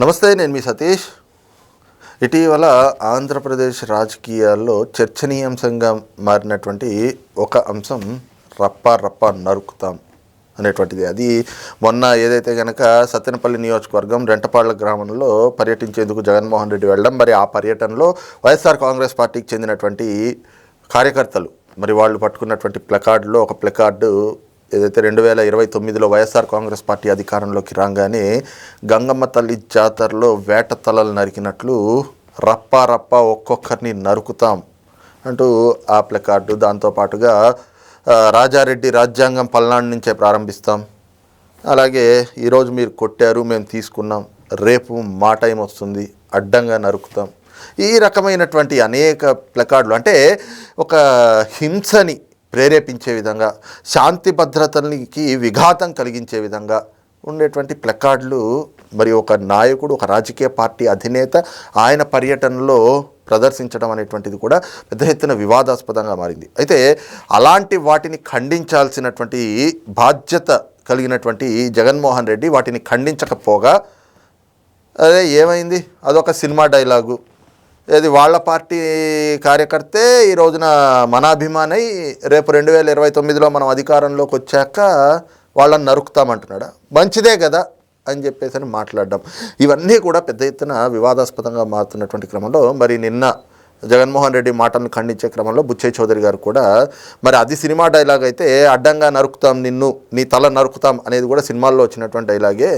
నమస్తే నేను మీ సతీష్. ఇటీవల ఆంధ్రప్రదేశ్ రాజకీయాల్లో చర్చనీయాంశంగా మారినటువంటి ఒక అంశం రప్ప రప్ప నరుకుతాం అనేటువంటిది. అది మొన్న ఏదైతే కనుక సత్తెనపల్లి నియోజకవర్గం రెంటపాళ్ళ గ్రామంలో పర్యటించేందుకు జగన్మోహన్ రెడ్డి వెళ్ళడం మరి ఆ పర్యటనలో వైఎస్ఆర్ కాంగ్రెస్ పార్టీకి చెందినటువంటి కార్యకర్తలు మరి వాళ్ళు పట్టుకున్నటువంటి ప్లకార్డులో ఒక ప్లకార్డు ఏదైతే రెండు వేల ఇరవై తొమ్మిదిలో వైఎస్ఆర్ కాంగ్రెస్ పార్టీ అధికారంలోకి రాగానే గంగమ్మ తల్లి జాతరలో వేట తలలు నరికినట్లు రప్పా రప్పా ఒక్కొక్కరిని నరుకుతాం అంటూ ఆ ప్లకార్డు. దాంతోపాటుగా రాజారెడ్డి రాజ్యాంగం పల్నాడు నుంచే ప్రారంభిస్తాం. అలాగే ఈరోజు మీరు కొట్టారు మేము తీసుకున్నాం. రేపు మా టైం వస్తుంది అడ్డంగా నరుకుతాం. ఈ రకమైనటువంటి అనేక ప్లకార్డులు. అంటే ఒక హింసని ప్రేరేపించే విధంగా శాంతి భద్రతలకి విఘాతం కలిగించే విధంగా ఉండేటువంటి ప్లకార్డులు మరి ఒక నాయకుడు ఒక రాజకీయ పార్టీ అధినేత ఆయన పర్యటనలో ప్రదర్శించడం అనేటువంటిది కూడా పెద్ద ఎత్తున వివాదాస్పదంగా మారింది. అయితే అలాంటి వాటిని ఖండించాల్సినటువంటి బాధ్యత కలిగినటువంటి జగన్మోహన్ రెడ్డి వాటిని ఖండించకపోగా అదే ఏమైంది? అదొక సినిమా డైలాగు. ఇది వాళ్ళ పార్టీ కార్యకర్తే ఈ రోజున మన అభిమానై రేపు రెండు వేల ఇరవై తొమ్మిదిలో మనం అధికారంలోకి వచ్చాక వాళ్ళని నరుకుతామంటున్నాడా? మంచిదే కదా అని చెప్పేసి అని మాట్లాడడం. ఇవన్నీ కూడా పెద్ద ఎత్తున వివాదాస్పదంగా మారుతున్నటువంటి క్రమంలో మరి నిన్న జగన్మోహన్ రెడ్డి మాటలను ఖండించే క్రమంలో బుచ్చయ్య చౌదరి గారు కూడా మరి అది సినిమా డైలాగ్ అయితే అడ్డంగా నరుకుతాం నిన్ను నీ తల నరుకుతాం అనేది కూడా సినిమాల్లో వచ్చినటువంటి డైలాగే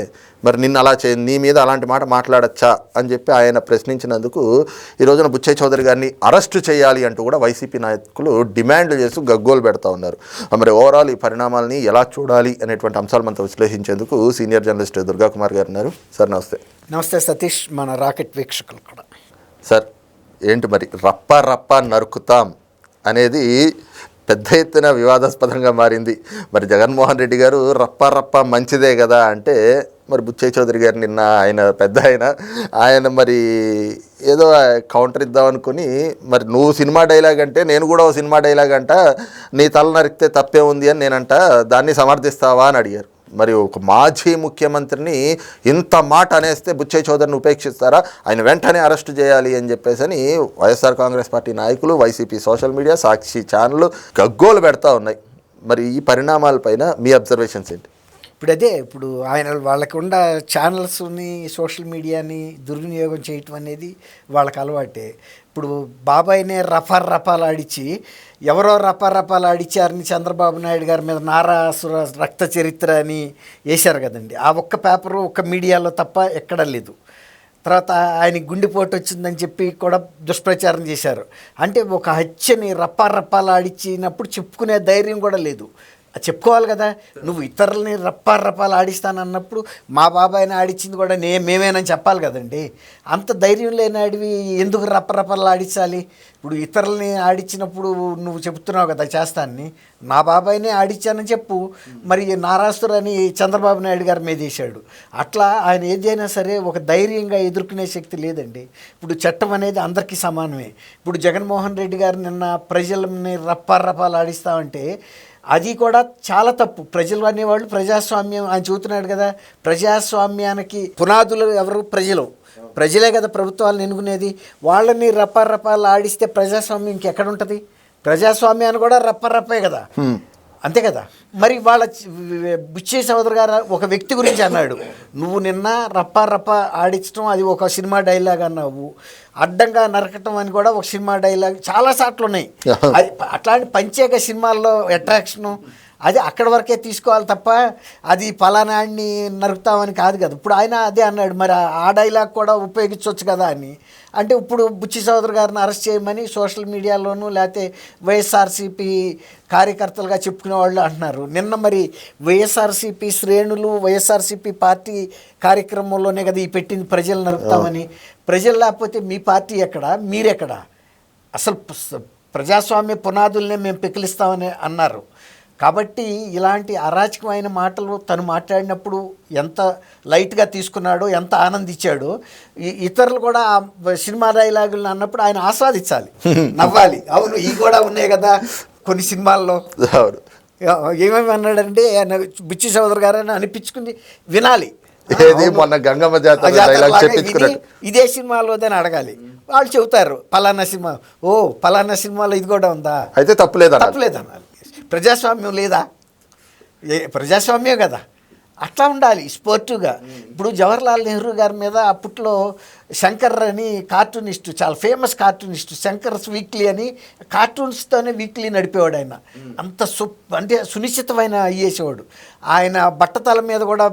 మరి నిన్ను అలా చే నీ మీద అలాంటి మాట మాట్లాడచ్చా? అని చెప్పి ఆయన ప్రశ్నించినందుకు ఈ రోజున బుచ్చయ్య చౌదరి గారిని అరెస్టు చేయాలి అంటూ కూడా వైసీపీ నాయకులు డిమాండ్లు చేస్తూ గగ్గోలు పెడతా ఉన్నారు. మరి ఓవరాల్ ఈ పరిణామాలని ఎలా చూడాలి? అనేటువంటి అంశాలు మనతో విశ్లేషించేందుకు సీనియర్ జర్నలిస్ట్ దుర్గా కుమార్ గారు ఉన్నారు. సార్ నమస్తే. నమస్తే సతీష్ మన రాకెట్ వీక్షకులు కూడా. సార్ ఏంటి మరి? రప్ప రప్ప నరుకుతాం అనేది పెద్ద ఎత్తున వివాదాస్పదంగా మారింది. మరి జగన్మోహన్ రెడ్డి గారు రప్ప రప్ప మంచిదే కదా అంటే మరి బుచ్చయ్య చౌదరి గారు నిన్న ఆయన పెద్ద ఆయన ఆయన మరి ఏదో కౌంటర్ ఇద్దాం అనుకుని మరి నువ్వు సినిమా డైలాగ్ అంటే నేను కూడా ఓ సినిమా డైలాగ్ అంట నీ తల నరికితే తప్పే ఉంది అని నేనంట దాన్ని సమర్థిస్తావా అని అడిగారు. మరి ఒక మాజీ ముఖ్యమంత్రిని ఇంత మాట అనేస్తే బుచ్చయ్య చౌదరిని ఉపేక్షిస్తారా? ఆయన వెంటనే అరెస్ట్ చేయాలి అని చెప్పేసి అని వైఎస్ఆర్ కాంగ్రెస్ పార్టీ నాయకులు వైసీపీ సోషల్ మీడియా సాక్షి ఛానళ్ళు గగ్గోలు పెడతా ఉన్నాయి. మరి ఈ పరిణామాలపైన మీ అబ్జర్వేషన్స్ ఏంటి? ఇప్పుడు అదే ఇప్పుడు ఆయన వాళ్ళకు ఉన్న ఛానల్స్ని సోషల్ మీడియాని దుర్వినియోగం చేయటం అనేది వాళ్ళకి అలవాటే. ఇప్పుడు బాబాయ్నే రఫర్ రఫాలు ఆడిచి ఎవరో రఫా రఫాలు ఆడిచ్చారని చంద్రబాబు నాయుడు గారి మీద నారాసుర రక్త చరిత్ర అని వేశారు కదండి. ఆ ఒక్క పేపరు ఒక్క మీడియాలో తప్ప ఎక్కడా లేదు. తర్వాత ఆయన గుండెపోటు వచ్చిందని చెప్పి కూడా దుష్ప్రచారం చేశారు. అంటే ఒక హత్యని రప్పా రప్పాలు ఆడిచ్చినప్పుడు చెప్పుకునే ధైర్యం కూడా లేదు. చెప్పుకోవాలి కదా. నువ్వు ఇతరులని రప్పా రప్పాలు ఆడిస్తానన్నప్పుడు మా బాబాయిని ఆడిచ్చింది కూడా నే మేమేనని చెప్పాలి కదండి. అంత ధైర్యం లేని అడివి ఎందుకు రప్ప రప్పలు ఆడించాలి ఇప్పుడు ఇతరులని ఆడిచ్చినప్పుడు నువ్వు చెప్తున్నావు కదా చేస్తానని నా బాబాయ్నే ఆడిచ్చానని చెప్పు. మరి నారాస్తురు అని చంద్రబాబు నాయుడు గారి మీద వేశాడు అట్లా ఆయన ఏదైనా సరే ఒక ధైర్యంగా ఎదుర్కొనే శక్తి లేదండి. ఇప్పుడు చట్టం అనేది అందరికీ సమానమే. ఇప్పుడు జగన్మోహన్ రెడ్డి గారు నిన్న ప్రజలని రప్పారప్పాలు ఆడిస్తామంటే అది కూడా చాలా తప్పు. ప్రజలు అనేవాళ్ళు ప్రజాస్వామ్యం ఆయన చూస్తున్నాడు కదా ప్రజాస్వామ్యానికి పునాదులు ఎవరు? ప్రజలు. ప్రజలే కదా ప్రభుత్వాలను ఎన్నుకునేది వాళ్ళని రప్ప రపాలు ఆడిస్తే ప్రజాస్వామ్యం ఇంకెక్కడ ఉంటుంది ప్రజాస్వామ్యాన్ని కూడా రప్ప రప్పే కదా అంతే కదా? మరి వాళ్ళ బుచ్చే సోదరు గారు ఒక వ్యక్తి గురించి అన్నాడు. నువ్వు నిన్న రప్ప రప్ప ఆడించడం అది ఒక సినిమా డైలాగ్ అన్నావు. అడ్డంగా నరకటం అని కూడా ఒక సినిమా డైలాగ్ చాలా సార్లు ఉన్నాయి. అది అట్లాంటి పంచేక సినిమాల్లో అట్రాక్షను అది అక్కడ వరకే తీసుకోవాలి తప్ప అది పలానాడిని నరుకుతామని కాదు కదా. ఇప్పుడు ఆయన అదే అన్నాడు మరి ఆ డైలాగ్ కూడా ఉపయోగించవచ్చు కదా అని. అంటే ఇప్పుడు బుచ్చి సోదరు గారిని అరెస్ట్ చేయమని సోషల్ మీడియాలోనూ లేకపోతే వైఎస్ఆర్సీపీ కార్యకర్తలుగా చెప్పుకునే వాళ్ళు అంటున్నారు. నిన్న మరి వైఎస్ఆర్సీపీ శ్రేణులు వైఎస్ఆర్సీపీ పార్టీ కార్యక్రమంలోనే కదా ఈ పెట్టింది ప్రజలు నరుకుతామని. ప్రజలు లేకపోతే మీ పార్టీ ఎక్కడ? మీరెక్కడ? అసలు ప్రజాస్వామ్య పునాదుల్నే మేము పెకిలిస్తామని అన్నారు. కాబట్టి ఇలాంటి అరాచకమైన మాటలు తను మాట్లాడినప్పుడు ఎంత లైట్గా తీసుకున్నాడో ఎంత ఆనందించాడో ఇతరులు కూడా ఆ సినిమా డైలాగులు అన్నప్పుడు ఆయన ఆస్వాదించాలి. నవ్వాలి. అవును ఇవి కూడా ఉన్నాయి కదా కొన్ని సినిమాల్లో. అవును. ఏమేమి అన్నాడంటే ఆయన బిచ్చి సోదరు గారు అని అనిపించుకుంది. వినాలి. ఏది? మొన్న గంగమ్మ జాతర డైలాగ్ ఇది- సినిమాలోదని అడగాలి. వాళ్ళు చెబుతారు పలానా సినిమా. ఓ పలానా సినిమాలో ఇది కూడా ఉందా? అయితే తప్పులేదన్న తప్పలేదన్నారు. ప్రజాస్వామ్యం లేదా? ఏ ప్రజాస్వామ్యం కదా. అట్లా ఉండాలి స్పోర్టివ్గా. ఇప్పుడు జవహర్లాల్ నెహ్రూ గారి మీద అప్పట్లో శంకర్ అని కార్టూనిస్ట్ చాలా ఫేమస్ కార్టూనిస్ట్ శంకర్స్ వీక్లీ అని కార్టూన్స్తోనే వీక్లీ నడిపేవాడు ఆయన. అంత సు అంటే సునిశ్చితమైన అయ్యేసేవాడు. ఆయన బట్టతల మీద కూడా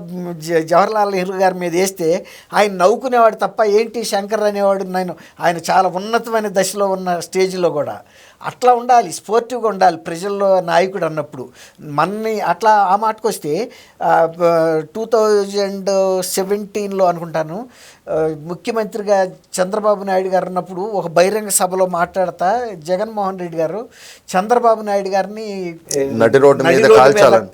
జవహర్లాల్ నెహ్రూ గారి మీద వేస్తే ఆయన నవ్వుకునేవాడు తప్ప ఏంటి శంకర్ అనేవాడు నేను ఆయన చాలా ఉన్నతమైన దశలో ఉన్న స్టేజ్లో కూడా. అట్లా ఉండాలి స్పోర్టివ్గా ఉండాలి ప్రజల్లో నాయకుడు అన్నప్పుడు మన్ని అట్లా ఆ మాటకు వస్తే టూ థౌజండ్ సెవెంటీన్లో అనుకుంటాను ముఖ్యమంత్రిగా చంద్రబాబు నాయుడు గారు ఉన్నప్పుడు ఒక బహిరంగ సభలో మాట్లాడతా జగన్మోహన్ రెడ్డి గారు చంద్రబాబు నాయుడు గారిని.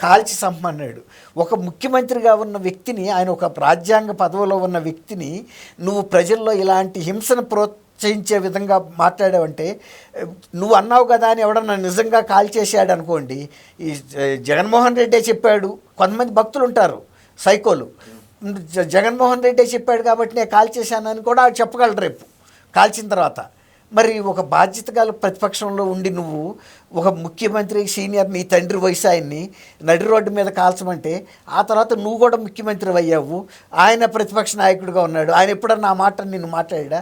కాల్చి చంపమన్నాడు ఒక ముఖ్యమంత్రిగా ఉన్న వ్యక్తిని ఆయన ఒక రాజ్యాంగ పదవిలో ఉన్న వ్యక్తిని నువ్వు ప్రజల్లో ఇలాంటి హింసను ప్రోత్సహించే విధంగా మాట్లాడావంటే నువ్వు అన్నావు కదా అని ఎవడన్నా నిజంగా కాల్ చేశాడు అనుకోండి ఈ జగన్మోహన్ రెడ్డే చెప్పాడు కొంతమంది భక్తులు ఉంటారు సైకోలు. జ- జగన్మోహన్ రెడ్డే చెప్పాడు కాబట్టి నేను కాల్ చేశానని కూడా చెప్పగలరు రేపు కాల్చిన తర్వాత. మరి ఒక బాధ్యత గల ప్రతిపక్షంలో ఉండి నువ్వు ఒక ముఖ్యమంత్రి సీనియర్ నీ తండ్రి వయసు ఆయన్ని నడి రోడ్డు మీద కాల్చమంటే ఆ తర్వాత నువ్వు కూడా ముఖ్యమంత్రి అయ్యావు ఆయన ప్రతిపక్ష నాయకుడిగా ఉన్నాడు ఆయన ఎప్పుడన్నా ఆ మాట నిన్ను మాట్లాడా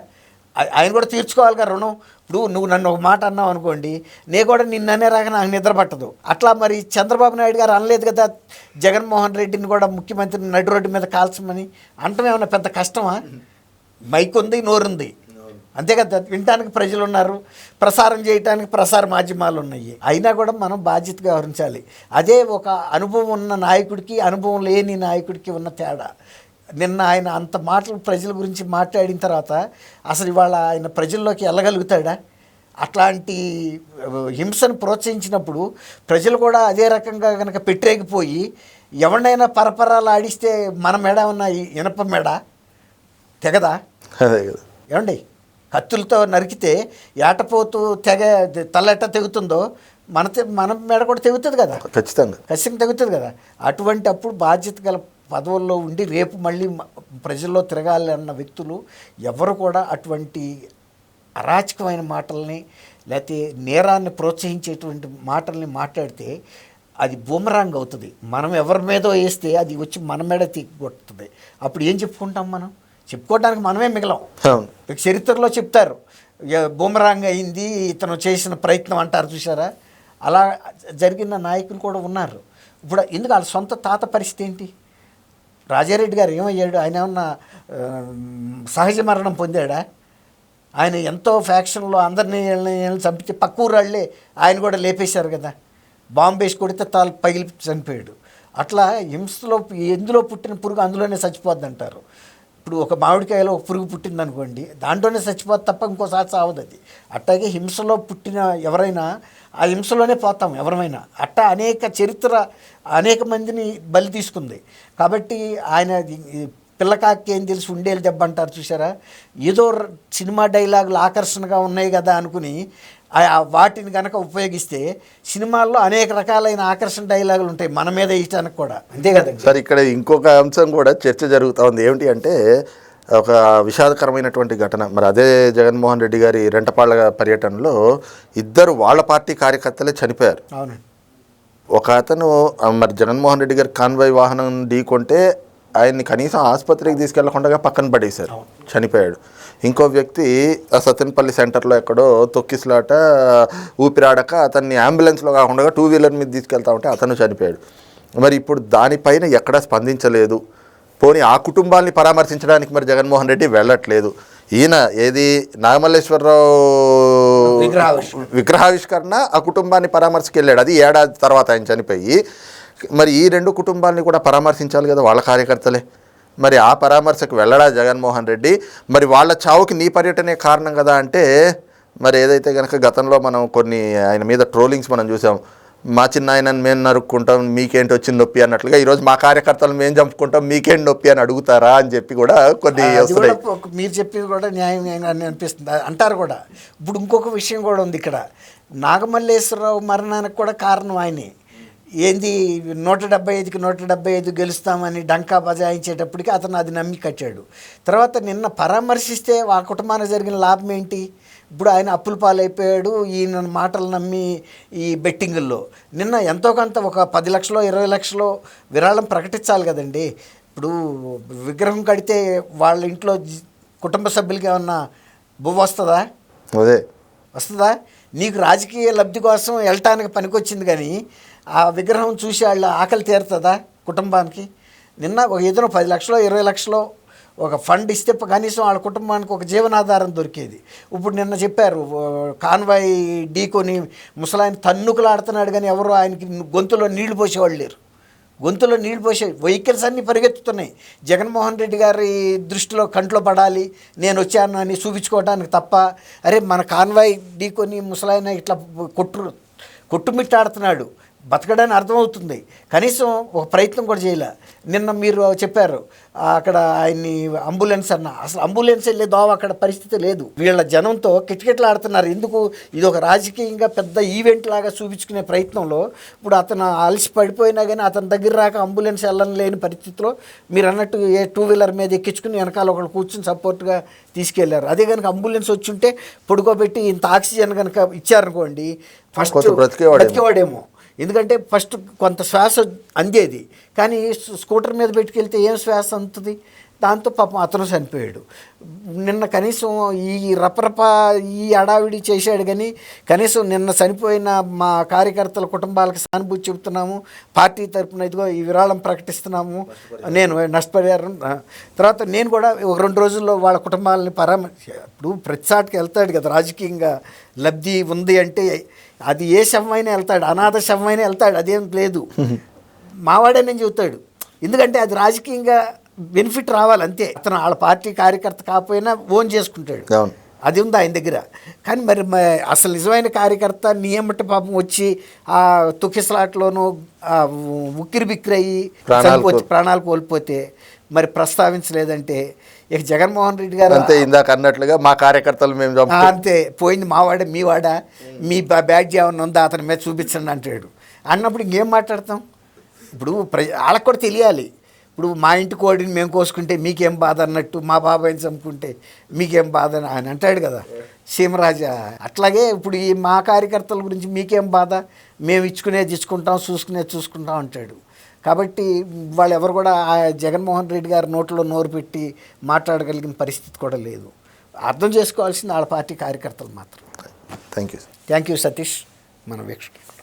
ఆయన కూడా తీర్చుకోవాలి కదా రుణం. ఇప్పుడు నువ్వు నన్ను ఒక మాట అన్నావు అనుకోండి నేను కూడా నిన్ననే రాక నాకు నిద్ర పట్టదు. అట్లా మరి చంద్రబాబు నాయుడు గారు అనలేదు కదా జగన్మోహన్ రెడ్డిని కూడా ముఖ్యమంత్రి నడి రోడ్డు మీద కాల్చమని అంటం ఏమన్నా పెద్ద కష్టమా? మైక్ ఉంది నోరుంది. అంతే కదా వినటానికి ప్రజలు ఉన్నారు ప్రసారం చేయటానికి ప్రసార మాధ్యమాలు ఉన్నాయి. అయినా కూడా మనం బాధ్యత వ్యవహరించాలి. అదే ఒక అనుభవం ఉన్న నాయకుడికి అనుభవం లేని నాయకుడికి ఉన్న తేడా. నిన్న ఆయన అంత మాటలు ప్రజల గురించి మాట్లాడిన తర్వాత అసలు ఇవాళ ఆయన ప్రజల్లోకి వెళ్ళగలుగుతాడా? అట్లాంటి హింసను ప్రోత్సహించినప్పుడు ప్రజలు కూడా అదే రకంగా కనుక పెట్టేగిపోయి ఎవరినైనా పరపరాలు ఆడిస్తే మన మెడ ఉన్న ఇనప మెడ తెగదా? అదే కదా. ఏమండి? కత్తులతో నరికితే ఏటపోతూ తెగ తల ఎట్ట తెగుతుందో మన మన మెడ కూడా తెగుతుంది కదా. ఖచ్చితంగా. ఖచ్చితంగా తెగుతుంది కదా. అటువంటి అప్పుడు బాధ్యత గల పదవుల్లో ఉండి రేపు మళ్ళీ ప్రజల్లో తిరగాలి అన్న వ్యక్తులు ఎవరు కూడా అటువంటి అరాచకమైన మాటల్ని లేకపోతే నేరాన్ని ప్రోత్సహించేటువంటి మాటల్ని మాట్లాడితే అది బూమరాంగ్ అవుతుంది. మనం ఎవరి మీదో వేస్తే అది వచ్చి మన మీద కొట్టుతుంది అప్పుడు ఏం చెప్పుకుంటాం మనం? చెప్పుకోవడానికి మనమే మిగలం. చరిత్రలో చెప్తారు. "ఏ- బూమరాంగ్ అయింది ఇతను చేసిన ప్రయత్నం అంటారు చూసారా అలా జరిగిన నాయకులు కూడా ఉన్నారు. ఇప్పుడు ఎందుకు వాళ్ళ సొంత తాత పరిస్థితి ఏంటి? రాజారెడ్డి గారు ఏమయ్యాడు? ఆయన ఏమన్నా సహజ మరణం పొందాడా? ఆయన ఎంతో ఫ్యాక్షన్లో అందరినీ చంపించి చంపితే పక్క ఊరాళ్ళే ఆయన కూడా లేపేశారు కదా. బాంబేసి కొడితే తాను పగిలి చనిపోయాడు అట్లా హింసలో ఎందులో పుట్టిన పురుగు అందులోనే చచ్చిపోద్ది అంటారు. ఇప్పుడు ఒక మామిడికాయలో ఒక పురుగు పుట్టింది అనుకోండి దాంట్లోనే చచ్చిపోతే తప్ప ఇంకోసారి సావదు అది. అట్టాగే హింసలో పుట్టిన ఎవరైనా ఆ హింసలోనే పోతాం ఎవరమైనా. అట్టా అనేక చరిత్ర అనేక మందిని బలి తీసుకుంది. కాబట్టి ఆయన పిల్లకాకి ఏం తెలిసి ఉండేలు దెబ్బ అంటారు చూసారా ఏదో సినిమా డైలాగులు ఆకర్షణగా ఉన్నాయి కదా అనుకుని వాటిని కనుక ఉపయోగిస్తే సినిమాల్లో అనేక రకాలైన ఆకర్షణ డైలాగులు ఉంటాయి మన మీద వేయటానికి కూడా. అంతే కదండి సార్ ఇక్కడ ఇంకొక అంశం కూడా చర్చ జరుగుతూ ఉంది. ఏమిటి అంటే ఒక విషాదకరమైన ఘటన. మరి అదే జగన్మోహన్ రెడ్డి గారి రెంటపాళ్ళ పర్యటనలో ఇద్దరు వాళ్ళ పార్టీ కార్యకర్తలే చనిపోయారు. అవునండి. ఒక అతను మరి జగన్మోహన్ రెడ్డి గారి కాన్వాయ్ వాహనం ఢీకొంటే ఆయన్ని కనీసం ఆసుపత్రికి తీసుకెళ్ళకుండా పక్కన పడేశారు. చనిపోయాడు. ఇంకో వ్యక్తి ఆ సత్తెనపల్లి సెంటర్లో ఎక్కడో తొక్కిసలాట ఊపిరాడక అతన్ని అంబులెన్స్లో కాకుండా టూ వీలర్ మీద తీసుకెళ్తా ఉంటే అతను చనిపోయాడు. మరి ఇప్పుడు దానిపైన ఎక్కడా స్పందించలేదు. పోనీ ఆ కుటుంబాల్ని పరామర్శించడానికి మరి జగన్మోహన్ రెడ్డి వెళ్ళట్లేదు. ఈయన ఏది నాగమల్లేశ్వరరావు. విగ్రహావిష్కరణ. ఆ కుటుంబాన్ని పరామర్శకి వెళ్ళాడు అది ఏడాది తర్వాత ఆయన చనిపోయి మరి ఈ రెండు కుటుంబాలని కూడా పరామర్శించాలి కదా వాళ్ళ కార్యకర్తలే. మరి ఆ పరామర్శకు వెళ్ళడా జగన్మోహన్ రెడ్డి? మరి వాళ్ళ చావుకి నీ పర్యటనే కారణం కదా అంటే మరి ఏదైతే కనుక గతంలో మనం కొన్ని ఆయన మీద ట్రోలింగ్స్ మనం చూసాం మా చిన్న ఆయనని మేము నరుక్కుంటాం మీకేంటి వచ్చింది నొప్పి అన్నట్లుగా ఈరోజు మా కార్యకర్తలు మేము చంపుకుంటాం మీకేంటి నొప్పి అని అడుగుతారా అని చెప్పి కూడా కొన్ని వస్తున్నాయి. మీరు చెప్పింది కూడా న్యాయం అని అనిపిస్తుంది. అంటారు కూడా. ఇప్పుడు ఇంకొక విషయం కూడా ఉంది ఇక్కడ. నాగమల్లేశ్వరరావు మరణానికి కూడా కారణం ఆయనే. ఏంది నూట డెబ్బై ఐదుకి నూట డెబ్బై ఐదు గెలుస్తామని డంకా బజాయించేటప్పటికి అతను అది నమ్మి కట్టాడు. తర్వాత నిన్న పరామర్శిస్తే ఆ కుటుంబానికి జరిగిన లాభం ఏంటి? ఇప్పుడు ఆయన అప్పుల పాలైపోయాడు ఈయన మాటలు నమ్మి ఈ బెట్టింగుల్లో. నిన్న ఎంతో కొంత ఒక పది లక్షలో ఇరవై లక్షలో విరాళం ప్రకటించాలి కదండి. ఇప్పుడు విగ్రహం కడితే వాళ్ళ ఇంట్లో కుటుంబ సభ్యులకి ఏమన్నా బువ్వ వస్తుందా? అదే. వస్తుందా? నీకు రాజకీయ లబ్ధి కోసం వెళ్ళటానికి పనికొచ్చింది కానీ ఆ విగ్రహం చూసి వాళ్ళ ఆకలి తీరుతుందా కుటుంబానికి? నిన్న ఒక ఏదైనా పది లక్షలో ఇరవై లక్షలు ఒక ఫండ్ ఇస్తే కనీసం వాళ్ళ కుటుంబానికి ఒక జీవనాధారం దొరికేది. ఇప్పుడు నిన్న చెప్పారు కాన్వాయ్ ఢీకొని ముసలాయన తన్నుకులాడుతున్నాడు కానీ ఎవరు ఆయనకి గొంతులో నీళ్ళు పోసేవాళ్ళు లేరు. గొంతులో నీళ్ళు పోసే వెహికల్స్ అన్నీ పరిగెత్తుతున్నాయి. జగన్మోహన్ రెడ్డి గారి దృష్టిలో కంట్లో పడాలి నేను వచ్చాను అని చూపించుకోవడానికి తప్ప అరే మన కాన్వాయ్ ఢీకొని ముసలాయన ఇట్లా కొట్టు కొట్టుమిట్టాడుతున్నాడు. బతకడానికి అర్థమవుతుంది. కనీసం ఒక ప్రయత్నం కూడా చేయలే. నిన్న మీరు చెప్పారు అక్కడ ఆయన్ని అంబులెన్స్ అన్న. అసలు అంబులెన్స్ వెళ్ళే దోవ అక్కడ పరిస్థితి లేదు. వీళ్ళ జనంతో కిటకిటలు ఆడుతున్నారు ఎందుకు? ఇది ఒక రాజకీయంగా పెద్ద ఈవెంట్ లాగా చూపించుకునే ప్రయత్నంలో ఇప్పుడు అతను అలసి పడిపోయినా కానీ అతని దగ్గర రాక అంబులెన్స్ వెళ్ళని లేని పరిస్థితిలో మీరు అన్నట్టు ఏ టూ వీలర్ మీద ఎక్కించుకుని వెనకాల ఒకళ్ళు కూర్చుని సపోర్ట్గా తీసుకెళ్ళారు. అదే కనుక అంబులెన్స్ వచ్చి ఉంటే పడుకోబెట్టి ఇంత ఆక్సిజన్ కనుక ఇచ్చారనుకోండి ఫస్ట్ బ్రతికేవాడేమో. ఎందుకంటే ఫస్ట్ కొంత శ్వాస అందేది. కానీ స్కూటర్ మీద పెట్టుకెళ్తే ఏం శ్వాస అందుతుంది దాంతో పాపం అతను చనిపోయాడు. నిన్న కనీసం ఈ రపరప ఈ అడావిడి చేశాడు కానీ కనీసం నిన్న చనిపోయిన మా కార్యకర్తల కుటుంబాలకు సానుభూతి చెబుతున్నాము. పార్టీ తరపున ఇదిగో ఈ విరాళం ప్రకటిస్తున్నాము. నేను నష్టపరిహారం తర్వాత నేను కూడా ఒక రెండు రోజుల్లో వాళ్ళ కుటుంబాలని పరామర్శ ఇప్పుడు ప్రతిసాటికి వెళ్తాడు కదా రాజకీయంగా లబ్ధి ఉంది అంటే అది ఏ శవమైనా వెళ్తాడు అనాథ శవమైనా వెళ్తాడు అదేం లేదు. మావాడే నేను చెబుతాడు. ఎందుకంటే అది రాజకీయంగా బెనిఫిట్ రావాలి అంతే. అతను వాళ్ళ పార్టీ కార్యకర్త కాకపోయినా ఓన్ చేసుకుంటాడు. అది ఉంది ఆయన దగ్గర. కానీ మరి మ- అసలు నిజమైన కార్యకర్త నియమటి పాపం వచ్చి ఆ తుకిసలాట్లోనూ ఆ ఉక్కిరి బిక్కిరి అయ్యి ప్రాణాలు చనిపోతే కో- ప్రాణాలు కోల్పోతే మరి ప్రస్తావించలేదంటే ఇక జగన్మోహన్ రెడ్డి గారు అంతే ఇందాక అన్నట్లుగా మా కార్యకర్తలు మేము అంతే. పోయింది మావాడ మీ బా- బ్యాడ్జ్ ఏమన్నా ఉందా అతని మీద చూపించండి అంటాడు. అన్నప్పుడు ఇంకేం మాట్లాడతాం? ఇప్పుడు ప్ర వాళ్ళకి కూడా తెలియాలి. ఇప్పుడు మా ఇంటి కోడిని మేము కోసుకుంటే మీకేం బాధ అన్నట్టు మా బాబాయిని చంపుకుంటే మీకేం బాధ అని ఆయన అంటాడు కదా. సీమరాజా అట్లాగే ఇప్పుడు ఈ మా కార్యకర్తల గురించి మీకేం బాధ? మేము ఇచ్చుకునేది ఇచ్చుకుంటాం చూసుకునేది చూసుకుంటాం అంటాడు. కాబట్టి వాళ్ళు ఎవరు కూడా ఆ జగన్మోహన్ రెడ్డి గారి నోట్లో నోరు పెట్టి మాట్లాడగలిగిన పరిస్థితి కూడా లేదు. అర్థం చేసుకోవాల్సింది వాళ్ళ పార్టీ కార్యకర్తలు మాత్రం thank you thank you Satish. మన వీక్షకులు